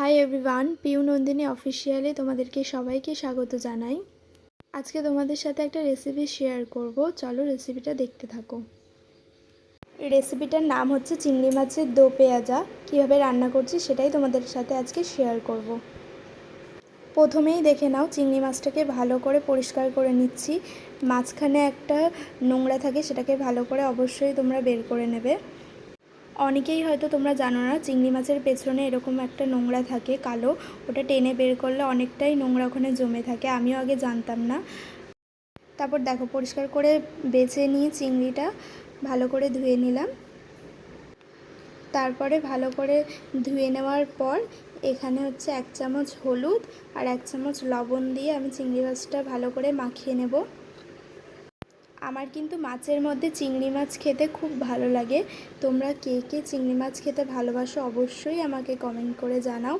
Hi everyone Piu Nandini officially তোমাদেরকে সবাইকে স্বাগত জানাই। আজকে তোমাদের সাথে একটা রেসিপি শেয়ার করব, চলো রেসিপিটা দেখতে থাকো। রেসিপিটার নাম হচ্ছে চিংড়ি মাছের দো পেঁয়াজা। কীভাবে রান্না করছি সেটাই তোমাদের সাথে আজকে শেয়ার করব। প্রথমেই দেখে নাও, চিংড়ি মাছটাকে ভালো করে পরিষ্কার করে নিচ্ছি। মাঝখানে একটা নোংরা থাকে, সেটাকে ভালো করে অবশ্যই তোমরা বের করে নেবে। অনেকেই হয়তো তোমরা জানো না, চিংড়ি মাছের পেছনে এরকম একটা নোংরা থাকে, কালো। ওটা টেনে বের করলে অনেকটাই নোংরা ওখানে জমে থাকে, আমিও আগে জানতাম না। তারপর দেখো, পরিষ্কার করে বেছে নিয়ে চিংড়িটা ভালো করে ধুয়ে নিলাম। তারপরে ভালো করে ধুয়ে নেওয়ার পর এখানে হচ্ছে এক চামচ হলুদ আর এক চামচ লবণ দিয়ে আমি চিংড়ি মাছটা ভালো করে মাখিয়ে নেব। আমার কিন্তু মাছের মধ্যে চিংড়ি মাছ খেতে খুব ভালো লাগে। তোমরা কে কে চিংড়ি মাছ খেতে ভালোবাসো অবশ্যই আমাকে কমেন্ট করে জানাও।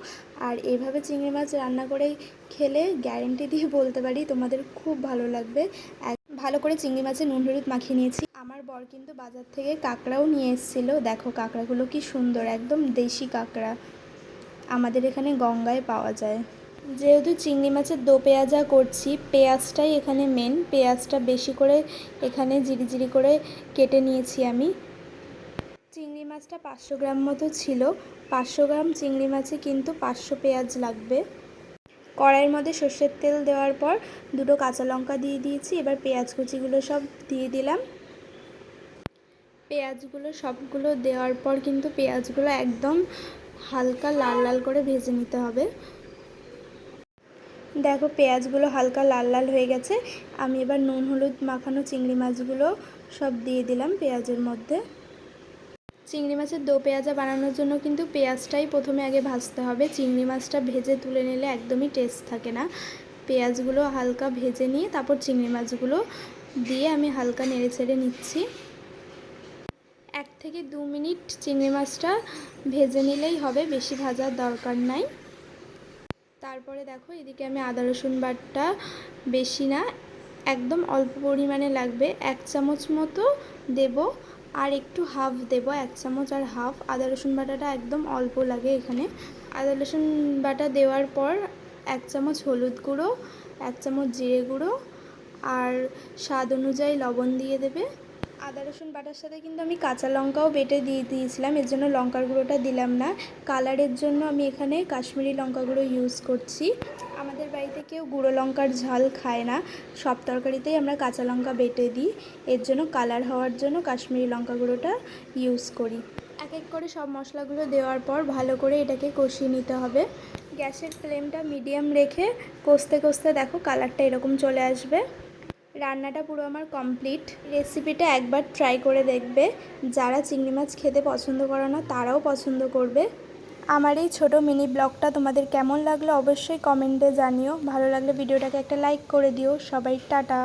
আর এভাবে চিংড়ি মাছ রান্না করে খেলে গ্যারেন্টি দিয়ে বলতে পারি তোমাদের খুব ভালো লাগবে। ভালো করে চিংড়ি মাছে নুন হলুদ মাখিয়ে নিয়েছি। আমার বর কিন্তু বাজার থেকে কাঁকড়াও নিয়ে এসেছিল। দেখো কাঁকড়াগুলো কি সুন্দর, একদম দেশি কাঁকড়া। আমাদের এখানে গঙ্গায় পাওয়া যায়। যেহেতু চিংড়ি মাছের দো পেঁয়াজা করছি, পেঁয়াজটাই এখানে মেন পেঁয়াজটা বেশি করে এখানে জিরি জিরি করে কেটে নিয়েছি আমি। চিংড়ি মাছটা পাঁচশো গ্রাম মতো ছিল। পাঁচশো গ্রাম চিংড়ি মাছে কিন্তু পাঁচশো পেঁয়াজ লাগবে। কড়াইয়ের মধ্যে সর্ষের তেল দেওয়ার পর দুটো কাঁচা লঙ্কা দিয়ে দিয়েছি। এবার পেঁয়াজ কুচিগুলো সব দিয়ে দিলাম। পেঁয়াজগুলো সবগুলো দেওয়ার পর কিন্তু পেঁয়াজগুলো একদম হালকা লাল লাল করে ভেজে নিতে হবে। দেখো, পেঁয়াজগুলো হালকা লাল লাল হয়ে গেছে। আমি এবার নুন, হলুদ মাখানো চিংড়ি মাছগুলো সব দিয়ে দিলাম পেঁয়াজের মধ্যে। চিংড়ি মাছের দো পেঁয়াজা বানানোর জন্য কিন্তু পেঁয়াজটাই প্রথমে আগে ভাজতে হবে। চিংড়ি মাছটা ভেজে তুলে নিলে একদমই টেস্ট থাকে না। পেঁয়াজগুলো হালকা ভেজে নিয়ে তারপর চিংড়ি মাছগুলো দিয়ে আমি হালকা নেড়ে ছেড়ে নিচ্ছি। এক থেকে দু মিনিট চিংড়ি মাছটা ভেজে নিলেই হবে, বেশি ভাজার দরকার নাই। তারপরে দেখো এদিকে আমি আদা রসুন বাটটা বেশি না, একদম অল্প পরিমাণে লাগবে। এক চামচ মতো দেব, আর একটু হাফ দেব, এক চামচ আর হাফ। আদা রসুন বাটাটা একদম অল্প লাগে এখানে। আদা রসুন বাটা দেওয়ার পর এক চামচ হলুদ গুঁড়ো, এক চামচ জিরে গুঁড়ো, আর স্বাদ অনুযায়ী লবণ দিয়ে দেবে। আদা, রসুন, বাটার সাথে কিন্তু আমি কাঁচা লঙ্কাও বেটে দিয়ে দিয়েছিলাম। এর জন্য লঙ্কার গুঁড়োটা দিলাম না। কালারের জন্য আমি এখানে কাশ্মীরি লঙ্কা গুঁড়ো ইউজ করছি। আমাদের বাড়িতে কেউ গুঁড়ো লঙ্কার ঝাল খায় না। সব তরকারিতেই আমরা কাঁচা লঙ্কা বেটে দিই। এর জন্য কালার হওয়ার জন্য কাশ্মীরি লঙ্কা গুঁড়োটা ইউজ করি। এক এক করে সব মশলাগুলো দেওয়ার পর ভালো করে এটাকে কষিয়ে নিতে হবে। গ্যাসের ফ্লেমটা মিডিয়াম রেখে কষতে কষতে দেখো কালারটা এরকম চলে আসবে। রান্নাটা পুরো আমার কমপ্লিট রেসিপিটা একবার ট্রাই করে দেখবে। যারা চিংড়ি মাছ খেতে পছন্দ করে না, তারাও পছন্দ করবে। আমার এই ছোটো মিনি ব্লগটা তোমাদের কেমন লাগল অবশ্যই কমেন্টে জানিও। ভালো লাগলে ভিডিওটাকে একটা লাইক করে দিও। সবাই টাটা।